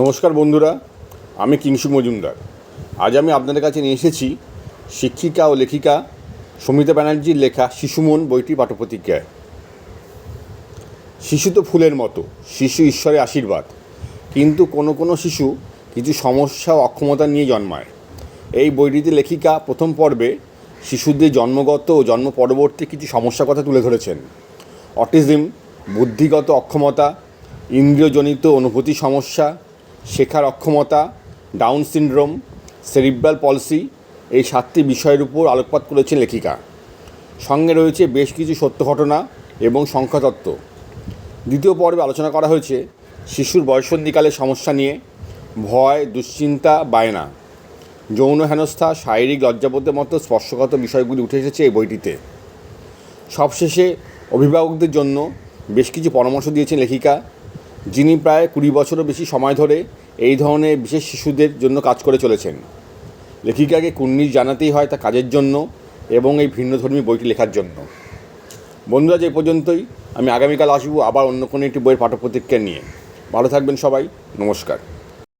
নমস্কার বন্ধুরা, আমি কিংসু মজুমদার। আজ আমি আপনাদের কাছে নিয়ে এসেছি শিক্ষিকা ও লেখিকা সমিতা ব্যানার্জির লেখা শিশুমন বইটি পাঠ্যপ্রতিজ্ঞায় শিশু তো ফুলের মতো, শিশু ঈশ্বরের আশীর্বাদ। কিন্তু কোনো কোনো শিশু কিছু সমস্যা ও অক্ষমতা নিয়ে জন্মায়। এই বইটিতে লেখিকা প্রথম পর্বে শিশুদের জন্মগত ও জন্ম পরবর্তী কিছু সমস্যার কথা তুলে ধরেছেন। অটিজম, বুদ্ধিগত অক্ষমতা, ইন্দ্রিয়জনিত অনুভূতি সমস্যা শেখার অক্ষমতা ডাউন সিনড্রোম সেরিব্রাল পলসি এই সাতটি বিষয়ের উপর আলোকপাত করেছেন লেখিকা। সঙ্গে রয়েছে বেশ কিছু সত্য ঘটনা এবং সংখ্যাতত্ত্ব। দ্বিতীয় পর্বে আলোচনা করা হয়েছে শিশুর বয়সন্ধিকালের সমস্যা নিয়ে, ভয়, দুশ্চিন্তা, বায়না। যৌন হেনস্থা, শারীরিক লজ্জাবোধের মতো স্পর্শগত বিষয়গুলি উঠে এসেছে এই বইটিতে। সবশেষে অভিভাবকদের জন্য বেশ কিছু পরামর্শ দিয়েছেন লেখিকা। যিনি প্রায় কুড়ি বছরও বেশি সময় ধরে এই ধরনের বিশেষ শিশুদের জন্য কাজ করে চলেছেন। লেখিকাকে কুর্নিশ জানাতেই হয় তা কাজের জন্য এবং এই ভিন্নধর্মী বইটি লেখার জন্য। বন্ধুরা, যে পর্যন্তই, আমি আগামীকাল আসব আবার অন্য কোনো একটি বইয়ের পাঠ্যপ্রতিক্রিয়া নিয়ে। ভালো থাকবেন সবাই, নমস্কার।